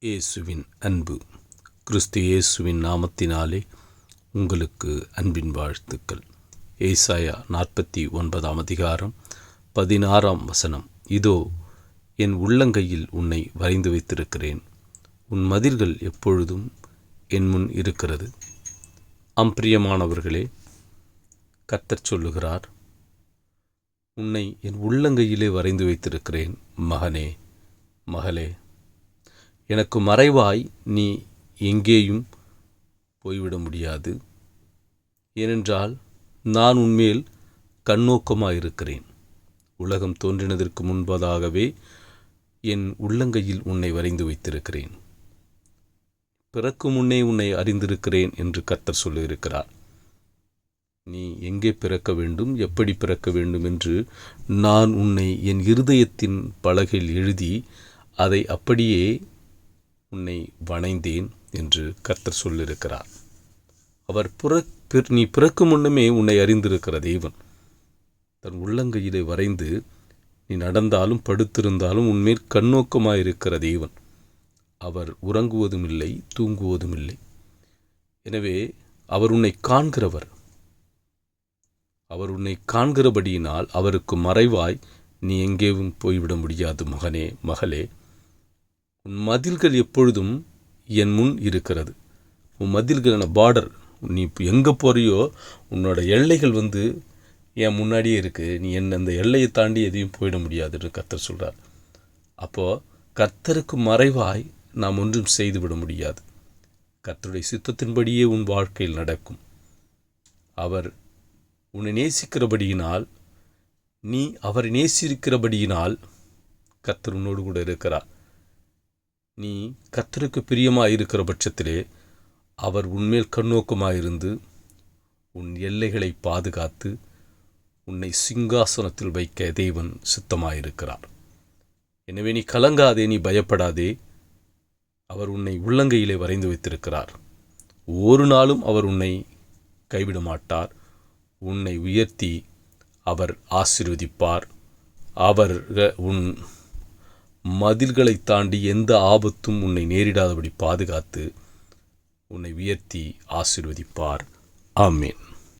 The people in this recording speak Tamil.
இயேசுவின் அன்பு. கிறிஸ்து இயேசுவின் நாமத்தினாலே உங்களுக்கு அன்பின் வாழ்த்துக்கள். ஏசாயா நாற்பத்தி ஒன்பதாம் அதிகாரம் பதினாறாம் வசனம். இதோ என் உள்ளங்கையில் உன்னை வரைந்து வைத்திருக்கிறேன். உன் மதில்கள் எப்பொழுதும் என் முன் இருக்கிறது. அம்பிரியமானவர்களே கத்தர் சொல்லுகிறார் உன்னை என் உள்ளங்கையிலே வரைந்து வைத்திருக்கிறேன் மகனே மகளே எனக்கு மறைவாய் நீ எங்கேயும் போய்விட முடியாது. ஏனென்றால் நான் உன்மேல் கண்ணோக்கமாயிருக்கிறேன். உலகம் தோன்றினதற்கு முன்பதாகவே என் உள்ளங்கையில் உன்னை வரைந்து வைத்திருக்கிறேன். பிறக்கும் முன்னே உன்னை அறிந்திருக்கிறேன் என்று கர்த்தர் சொல்லியிருக்கிறார். நீ எங்கே பிறக்க வேண்டும் எப்படி பிறக்க வேண்டும் என்று நான் உன்னை என் இருதயத்தின் பலகையில் எழுதி அதை அப்படியே உன்னை வணைந்தேன் என்று கர்த்தர் சொல்லியிருக்கிறார். அவர் புற நீ பிறக்கும் முன்னமே உன்னை அறிந்திருக்கிற தெய்வன் தன் உள்ளங்கையிலே வரைந்து நீ நடந்தாலும் படுத்திருந்தாலும் உன்மேல் கண்ணோக்கமாயிருக்கிற தெய்வன் அவர் உறங்குவதும் இல்லை தூங்குவதும் இல்லை எனவே அவர் உன்னை காண்கிறவர். அவர் உன்னை காண்கிறபடியினால் அவருக்கு மறைவாய் நீ எங்கேயும் போய்விட முடியாது மகனே மகளே. உன் மதில்கள் எப்பொழுதும் என் முன் இருக்கிறது. உன் மதில்களான பார்டர் நீ இப்போ எங்கே போகிறியோ உன்னோட எல்லைகள் வந்து என் முன்னாடியே இருக்குது நீ என்ன அந்த எல்லையை தாண்டி எதையும் போயிட முடியாதுன்னு கர்த்தர் சொல்கிறார் அப்போது கர்த்தருக்கு மறைவாய் நாம் ஒன்றும் செய்துவிட முடியாது. கர்த்தருடைய சித்தத்தின்படியே உன் வாழ்க்கையில் நடக்கும். அவர் உன்னை நேசிக்கிறபடியினால் நீ அவரை நேசிக்கிறபடியினால் கர்த்தர் உன்னோடு கூட இருக்கிறார். நீ கத்தருக்கு பிரியமாக இருக்கிற பட்சத்திலே அவர் உன்மேல் கண்ணோக்கமாயிருந்து உன் எல்லைகளை பாதுகாத்து உன்னை சிங்காசனத்தில் வைக்க தேவன் சித்தமாயிருக்கிறார். எனவே நீ கலங்காதே நீ பயப்படாதே. அவர் உன்னை உள்ளங்கையிலே வரைந்து வைத்திருக்கிறார். ஒரு நாளும் அவர் உன்னை கைவிட மாட்டார் உன்னை உயர்த்தி அவர் ஆசிர்வதிப்பார். அவர் உன் மதில்களை தாண்டி எந்த ஆபத்தும் உன்னை நேரிடாதபடி பாதுகாத்து உன்னை உயர்த்தி ஆசிர்வதிப்பார். ஆமீன்.